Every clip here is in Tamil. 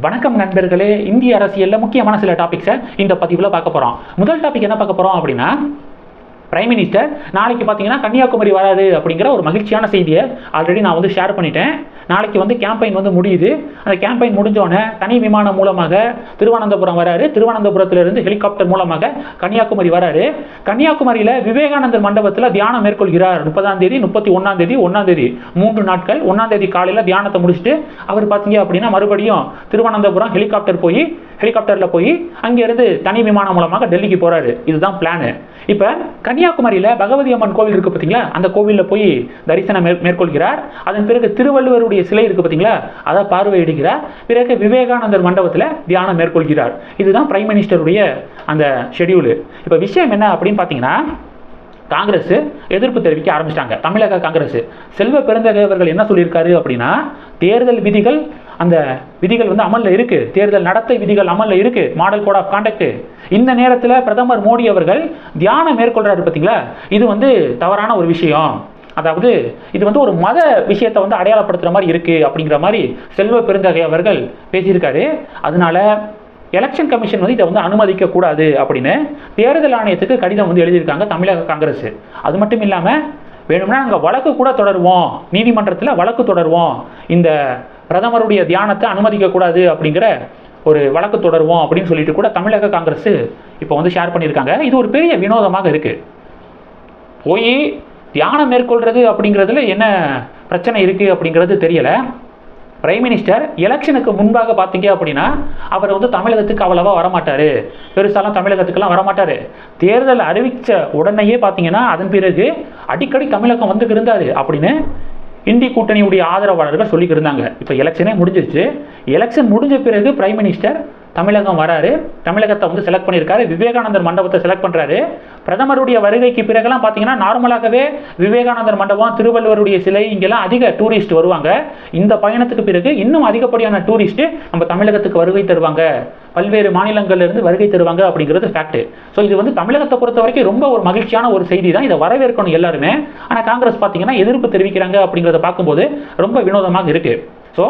வணக்கம் நண்பர்களே இந்திய அரசியலில் முக்கியமான சில டாபிக்ஸை இந்த பதிவில் பார்க்க போகிறோம் முதல் டாபிக் என்ன பார்க்க போகிறோம் அப்படின்னா பிரைம் மினிஸ்டர் நாளைக்கு பார்த்தீங்கன்னா கன்னியாகுமரி வராது அப்படிங்கிற ஒரு மகிழ்ச்சியான செய்தியை ஆல்ரெடி நான் வந்து ஷேர் பண்ணிட்டேன். நாளைக்கு வந்து கேம்பெயின் வந்து முடியுது. அந்த கேம்பெயின் முடிஞ்சோடனே தனி விமானம் மூலமாக திருவனந்தபுரம் வராரு. திருவனந்தபுரத்திலிருந்து ஹெலிகாப்டர் மூலமாக கன்னியாகுமரி வராரு. கன்னியாகுமரியில் விவேகானந்தர் மண்டபத்தில் தியானம் மேற்கொள்கிறார். முப்பதாம் தேதி முப்பத்தி ஒன்றாம் தேதி ஒன்றாம் தேதி. மூன்று நாட்கள் ஒன்றாம் தேதி காலையில் தியானத்தை முடிச்சுட்டு அவர் பார்த்தீங்க அப்படின்னா மறுபடியும் திருவனந்தபுரம் ஹெலிகாப்டர் போய் ஹெலிகாப்டரில் போய் அங்கேருந்து தனி விமானம் மூலமாக டெல்லிக்கு போகிறாரு இதுதான் பிளானு இப்போ கன்னியாகுமரியில் பகவதி அம்மன் கோவில் இருக்குது பார்த்தீங்களா அந்த கோவிலில் போய் தரிசனம் மேற் மேற்கொள்கிறார். அதன் பிறகு திருவள்ளுவருடைய சிலை இருக்குது பார்த்தீங்களா அதை பார்வையிடுகிறார். பிறகு விவேகானந்தர் மண்டபத்தில் தியானம் மேற்கொள்கிறார். இதுதான் பிரைம் மினிஸ்டருடைய அந்த ஷெடியூலு இப்போ விஷயம் என்ன அப்படின்னு பார்த்தீங்கன்னா காங்கிரஸ் எதிர்ப்பு தெரிவிக்க ஆரம்பிச்சிட்டாங்க. தமிழக காங்கிரஸ். செல்வ பெருந்தகை அவர்கள் என்ன சொல்லியிருக்காரு அப்படின்னா தேர்தல் விதிகள் அந்த விதிகள் வந்து அமலில் இருக்குது தேர்தல் நடத்தை விதிகள் அமலில் இருக்குது மாடல் கோட் ஆஃப் கான்டக்ட் இந்த நேரத்தில் பிரதமர் மோடி அவர்கள் தியானம் மேற்கொள்றாரு பார்த்தீங்களா இது வந்து தவறான ஒரு விஷயம். அதாவது இது வந்து ஒரு மத விஷயத்தை வந்து அடையாளப்படுத்துகிற மாதிரி இருக்குது அப்படிங்கிற மாதிரி செல்வ பெருந்தகை அவர்கள் பேசியிருக்காரு. அதனால எலெக்ஷன் கமிஷன் வந்து இதை வந்து அனுமதிக்க கூடாது அப்படின்னு தேர்தல் ஆணையத்துக்கு கடிதம் வந்து எழுதியிருக்காங்க தமிழக காங்கிரஸ். அது மட்டும் இல்லாமல் வேணும்னா நாங்கள் வழக்கு கூட தொடருவோம். நீதிமன்றத்தில் வழக்கு தொடருவோம். இந்த பிரதமருடைய தியானத்தை அனுமதிக்க கூடாது அப்படிங்கிற ஒரு வழக்கு தொடருவோம் அப்படின்னு சொல்லிட்டு கூட தமிழக காங்கிரஸ் இப்போ வந்து ஷேர் பண்ணியிருக்காங்க. இது ஒரு பெரிய வினோதமாக இருக்குது போய் தியானம் மேற்கொள்கிறது அப்படிங்கிறதுல என்ன பிரச்சனை இருக்குது அப்படிங்கிறது தெரியலை. பிரைம் மினிஸ்டர் எலெக்ஷனுக்கு முன்பாக பார்த்தீங்க அப்படின்னா அவர் வந்து தமிழகத்துக்கு அவ்வளவா வரமாட்டார். பெருசாலாம் தமிழகத்துக்கெல்லாம் வரமாட்டார். தேர்தல் அறிவித்த உடனேயே பார்த்தீங்கன்னா அதன் பிறகு அடிக்கடி தமிழகம் வந்து இருந்தார் அப்படின்னு இந்தி கூட்டணியுடைய ஆதரவாளர்கள் சொல்லிக்கிருந்தாங்க இப்போ எலெக்ஷனே முடிஞ்சிருச்சு. எலெக்ஷன் முடிஞ்ச பிறகு பிரைம் மினிஸ்டர் தமிழகம் வராரு. தமிழகத்தை வந்து செலக்ட் பண்ணியிருக்காரு விவேகானந்தர் மண்டபத்தை செலக்ட் பண்ணுறாரு பிரதமருடைய வருகைக்கு பிறகுலாம் பார்த்தீங்கன்னா நார்மலாகவே விவேகானந்தர் மண்டபம் திருவள்ளுவருடைய சிலை இங்கெல்லாம் அதிக டூரிஸ்ட் வருவாங்க. இந்த பயணத்துக்கு பிறகு இன்னும் அதிகப்படியான டூரிஸ்ட்டு நம்ம தமிழகத்துக்கு வருகை தருவாங்க. பல்வேறு மாநிலங்கள்லேருந்து வருகை தருவாங்க அப்படிங்கிறது ஃபேக்ட் ஸோ இது வந்து தமிழகத்தை பொறுத்த வரைக்கும் ரொம்ப ஒரு மகிழ்ச்சியான ஒரு செய்தி தான் இதை வரவேற்கணும் எல்லாருமே. ஆனால் காங்கிரஸ் பார்த்தீங்கன்னா எதிர்ப்பு தெரிவிக்கிறாங்க அப்படிங்கிறத பார்க்கும்போது ரொம்ப வினோதமாக இருக்குது ஸோ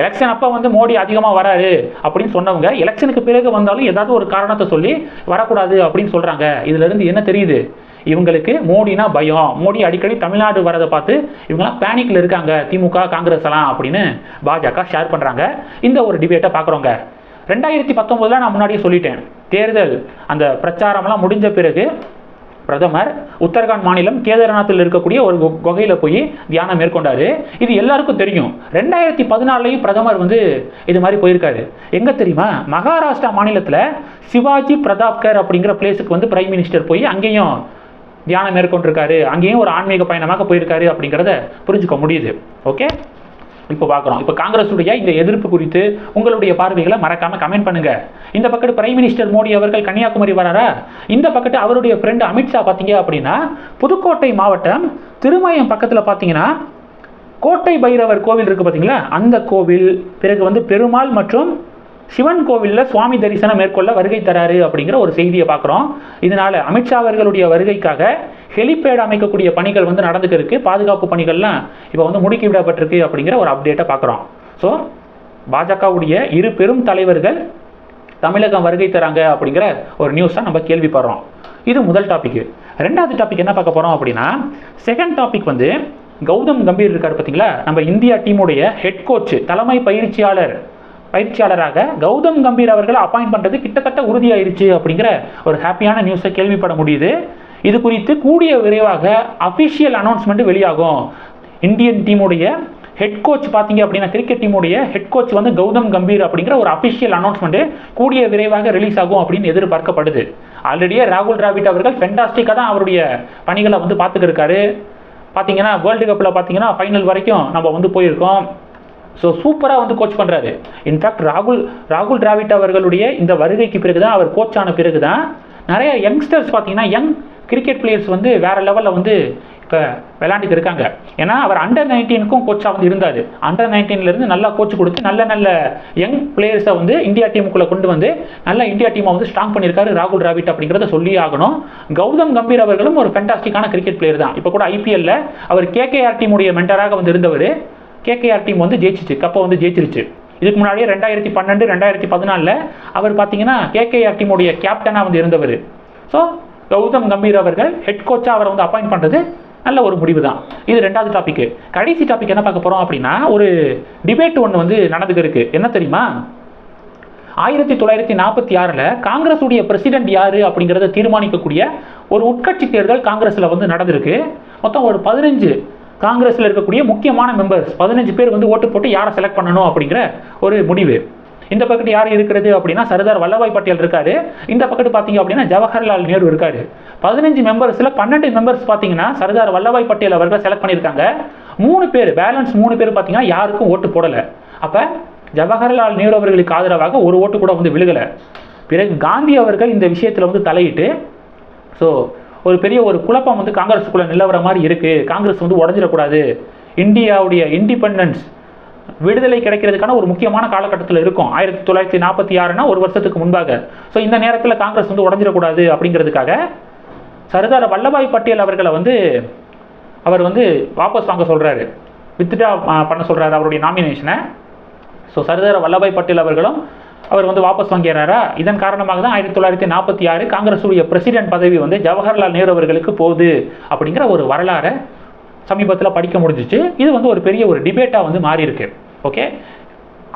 எலெக்ஷன் அப்போ வந்து மோடி அதிகமாக வராரு அப்படின்னு சொன்னவங்க எலெக்ஷனுக்கு பிறகு வந்தாலும் ஏதாவது ஒரு காரணத்தை சொல்லி வரக்கூடாது அப்படின்னு சொல்கிறாங்க இதுலேருந்து என்ன தெரியுது? இவங்களுக்கு மோடினா பயம். மோடி அடிக்கடி தமிழ்நாடு வரதை பார்த்து இவங்கெல்லாம் பேனிக்கில் இருக்காங்க. திமுக காங்கிரஸ் எல்லாம் அப்படின்னு பாஜக ஷேர் பண்ணுறாங்க இந்த ஒரு டிபேட்டை பார்க்குறோங்க. ரெண்டாயிரத்தி பத்தொம்போதில் நான் முன்னாடியே சொல்லிட்டேன். தேர்தல் அந்த பிரச்சாரம்லாம் முடிஞ்ச பிறகு பிரதமர் உத்தரகாண்ட் மாநிலம் கேதார்நாத்தில் இருக்கக்கூடிய ஒரு குகையில் குகையில போய் தியானம் மேற்கொண்டாரு. இது எல்லாருக்கும் தெரியும். ரெண்டாயிரத்தி பதினாலையும் பிரதமர் வந்து இது மாதிரி போயிருக்காரு. எங்க தெரியுமா? மகாராஷ்டிரா மாநிலத்தில் சிவாஜி பிரதாப்கர் அப்படிங்கிற பிளேஸுக்கு வந்து பிரைம் மினிஸ்டர் போய் அங்கேயும் தியானம் மேற்கொண்டிருக்காரு. அங்கேயும் ஒரு ஆன்மீக பயணமாக போயிருக்காரு அப்படிங்கிறத புரிஞ்சுக்க முடியுது. ஓகே இப்போ பார்க்குறோம். இப்போ காங்கிரஸுடைய இந்த எதிர்ப்பு குறித்து உங்களுடைய பார்வைகளை மறக்காம கமெண்ட் பண்ணுங்க. இந்த பக்கத்து பிரைம் மினிஸ்டர் மோடி அவர்கள் கன்னியாகுமரி வராரா? இந்த பக்கத்து அவருடைய ஃப்ரெண்டு அமித்ஷா பார்த்தீங்க அப்படின்னா புதுக்கோட்டை மாவட்டம் திருமயம் பக்கத்தில் பார்த்தீங்கன்னா கோட்டை பைரவர் கோவில் இருக்கு பார்த்தீங்களா? அந்த கோவில் பிறகு வந்து பெருமாள் மற்றும் சிவன் கோவிலில் சுவாமி தரிசனம் மேற்கொள்ள வருகை தராரு அப்படிங்கிற ஒரு செய்தியை பார்க்குறோம். இதனால் அமித்ஷா அவர்களுடைய வருகைக்காக ஹெலிபேட் அமைக்கக்கூடிய பணிகள் வந்து நடந்துக்கிறதுக்கு பாதுகாப்பு பணிகள்லாம் இப்போ வந்து முடுக்கி விடப்பட்டிருக்கு அப்படிங்கிற ஒரு அப்டேட்டை பார்க்குறோம் ஸோ பாஜகவுடைய இரு பெரும் தலைவர்கள் தமிழகம் வருகை தராங்க அப்படிங்கிற ஒரு நியூஸை நம்ம கேள்விப்படுறோம். இது முதல் டாபிக் ரெண்டாவது டாபிக் என்ன பார்க்க போகிறோம் அப்படின்னா செகண்ட் டாபிக் வந்து கௌதம் கம்பீர் இருக்கார் பார்த்தீங்களா நம்ம இந்தியா டீமுடைய ஹெட் கோச் தலைமை பயிற்சியாளர் பயிற்சியாளராக கௌதம் கம்பீர் அவர்களை அப்பாயிண்ட் பண்ணுறது கிட்டத்தட்ட உறுதியாயிருச்சு அப்படிங்கிற ஒரு ஹாப்பியான நியூஸை கேள்விப்பட முடியுது. இது குறித்து கூடிய விரைவாக அஃபிஷியல் அனௌன்ஸ்மெண்ட் வெளியாகும். இந்தியன் டீமுடைய ஹெட் கோச் பார்த்தீங்க அப்படின்னா கிரிக்கெட் டீமுடைய ஹெட் கோச் வந்து கௌதம் கம்பீர் அப்படிங்கிற ஒரு அஃபிஷியல் அனௌன்ஸ்மெண்ட்டு கூடிய விரைவாக ரிலீஸ் ஆகும் அப்படின்னு எதிர்பார்க்கப்படுது. ஆல்ரெடியே ராகுல் டிராவிட் அவர்கள் ஃபென்டாஸ்டிக்காக தான் அவருடைய பணிகளை வந்து பார்த்துக்கிருக்காரு பார்த்தீங்கன்னா வேர்ல்டு கப்பில் பார்த்தீங்கன்னா ஃபைனல் வரைக்கும் நம்ம வந்து போயிருக்கோம். ஸோ சூப்பராக வந்து கோச் பண்ணுறாரு இன்ஃபேக்ட் ராகுல் ராகுல் டிராவிட் அவர்களுடைய இந்த வருகைக்கு பிறகு தான் அவர் கோச் ஆன பிறகு தான் நிறைய யங்ஸ்டர்ஸ் பார்த்தீங்கன்னா யங் கிரிக்கெட் பிளேயர்ஸ் வந்து வேற லெவலில் வந்து இப்போ விளையாண்டுட்டு இருக்காங்க. ஏன்னா அவர் அண்டர் நைன்டீனுக்கும் கோச்சாக வந்து இருந்தார். அண்டர் நைன்டீன்லேருந்து நல்லா கோச் கொடுத்து நல்ல நல்ல யங் பிளேயர்ஸை வந்து இந்தியா டீமுக்குள்ளே கொண்டு வந்து நல்ல இந்தியா டீமை வந்து ஸ்ட்ராங் பண்ணியிருக்காரு ராகுல் டிராவிட் அப்படிங்கிறத சொல்லி ஆகணும். கௌதம் கம்பீர் அவர்களும் ஒரு ஃபென்டாஸ்டிக்கான கிரிக்கெட் பிளேயர் தான். இப்போ கூட ஐபிஎல்ல அவர் கேகேஆர் டீமுடைய மென்டராக வந்து இருந்தவர். கேகேஆர் டீம் வந்து ஜெயிச்சிச்சு. கப்பை வந்து ஜெயிச்சிருச்சு. இதுக்கு முன்னாடியே ரெண்டாயிரத்தி பன்னெண்டு ரெண்டாயிரத்தி பதினாலில் அவர் பார்த்தீங்கன்னா கேகேஆர் டீமுடைய கேப்டனாக வந்து இருந்தவர். ஸோ கௌதம் கம்பீர் அவர்கள் ஹெட் கோச்சாக அவரை வந்து அப்பாயிண்ட் பண்ணுறது நல்ல ஒரு முடிவு தான் இது ரெண்டாவது டாபிக் கடைசி டாபிக் என்ன பார்க்க போகிறோம் அப்படின்னா ஒரு டிபேட் ஒன்று வந்து நடந்துக்கு இருக்கு என்ன தெரியுமா? ஆயிரத்தி தொள்ளாயிரத்தி நாற்பத்தி ஆறில் காங்கிரஸுடைய பிரசிடென்ட் யார் அப்படிங்கிறத தீர்மானிக்கக்கூடிய ஒரு உட்கட்சி தேர்தல் காங்கிரஸில் வந்து நடந்திருக்கு. மொத்தம் ஒரு பதினஞ்சு காங்கிரஸில் இருக்கக்கூடிய முக்கியமான மெம்பர்ஸ் பதினஞ்சு பேர் வந்து ஓட்டு போட்டு யாரை செலக்ட் பண்ணணும் அப்படிங்கிற ஒரு முடிவு. இந்த பக்கத்து யார் இருக்கிறது அப்படின்னா சர்தார் வல்லபாய் பட்டேல் இருக்காரு. இந்த பக்கத்து பார்த்தீங்க அப்படின்னா ஜவஹர்லால் நேரு இருக்காரு. பதினஞ்சு மெம்பர்ஸில் பன்னெண்டு மெம்பர்ஸ் பார்த்தீங்கன்னா சர்தார் வல்லபாய் பட்டேல் அவர்கள் செலக்ட் பண்ணியிருக்காங்க. மூணு பேர் பேலன்ஸ் மூணு பேர் பார்த்தீங்கன்னா யாருக்கும் ஓட்டு போடலை. அப்போ ஜவஹர்லால் நேரு அவர்களுக்கு ஆதரவாக ஒரு ஓட்டு கூட வந்து விழுகலை. பிறகு காந்தி அவர்கள் இந்த விஷயத்தில் வந்து தலையிட்டு ஸோ ஒரு பெரிய ஒரு குழப்பம் வந்து காங்கிரஸுக்குள்ளே நிலவர மாதிரி இருக்குது காங்கிரஸ் வந்து உடஞ்சிடக்கூடாது. இந்தியாவுடைய இண்டிபெண்டன்ஸ் விடுதலை கிடைக்கிறதுக்கான ஒரு முக்கியமான காலகட்டத்தில் இருக்கும். ஆயிரத்தி தொள்ளாயிரத்தி நாற்பத்தி ஆறுனா ஒரு வருஷத்துக்கு முன்பாக. ஸோ இந்த நேரத்தில் காங்கிரஸ் வந்து உடஞ்சிடக்கூடாது அப்படிங்கிறதுக்காக சர்தார் வல்லபாய் பட்டேல் அவர்களை வந்து அவர் வந்து வாபஸ் வாங்க சொல்கிறாரு வித்ட்ரா பண்ண சொல்கிறாரு அவருடைய நாமினேஷனை ஸோ சர்தார் வல்லபாய் பட்டேல் அவர்களும் அவர் வந்து வாபஸ் வாங்கிறாரா இதன் காரணமாக தான் ஆயிரத்தி தொள்ளாயிரத்தி நாற்பத்தி ஆறு காங்கிரஸுடைய பிரசிடென்ட் பதவி வந்து ஜவஹர்லால் நேரு அவர்களுக்கு போகுது அப்படிங்கிற ஒரு வரலாறை சமீபத்தில் படிக்க முடிஞ்சிச்சு. இது வந்து ஒரு பெரிய ஒரு டிபேட்டாக வந்து மாறி இருக்கு ஓகே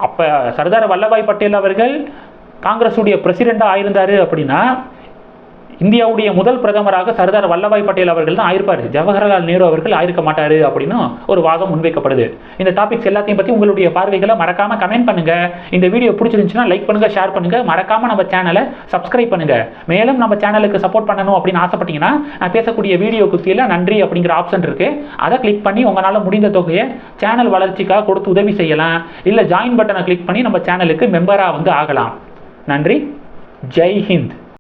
அப்போ சர்தார் வல்லபாய் பட்டேல் அவர்கள் காங்கிரஸுடைய பிரசிடெண்ட்டாக ஆயிருந்தார் அப்படின்னா இந்தியாவுடைய முதல் பிரதமராக சர்தார் வல்லபாய் பட்டேல் அவர்கள் தான் ஆயிருப்பார். ஜவஹர்லால் நேரு அவர்கள் ஆயிருக்க மாட்டாரு அப்படின்னு ஒரு வாதம் முன்வைக்கப்படுது. இந்த டாபிக்ஸ் எல்லாத்தையும் பற்றி உங்களுடைய பார்வைகளை மறக்காம கமெண்ட் பண்ணுங்க. இந்த வீடியோ பிடிச்சிருந்துச்சுன்னா லைக் பண்ணுங்க ஷேர் பண்ணுங்க. மறக்காம நம்ம சேனலை சப்ஸ்கிரைப் பண்ணுங்க. மேலும் நம்ம சேனலுக்கு சப்போர்ட் பண்ணணும் அப்படின்னு ஆசைப்பட்டீங்கன்னா நான் பேசக்கூடிய வீடியோக்கு கீழே நன்றி அப்படிங்கிற ஆப்ஷன் இருக்கு. அதை கிளிக் பண்ணி உங்களால் முடிந்த தொகையை சேனல் வளர்ச்சிக்காக கொடுத்து உதவி செய்யலாம். இல்லை ஜாயின் பட்டனை கிளிக் பண்ணி நம்ம சேனலுக்கு மெம்பராக வந்து ஆகலாம். நன்றி. ஜெய் ஹிந்த்.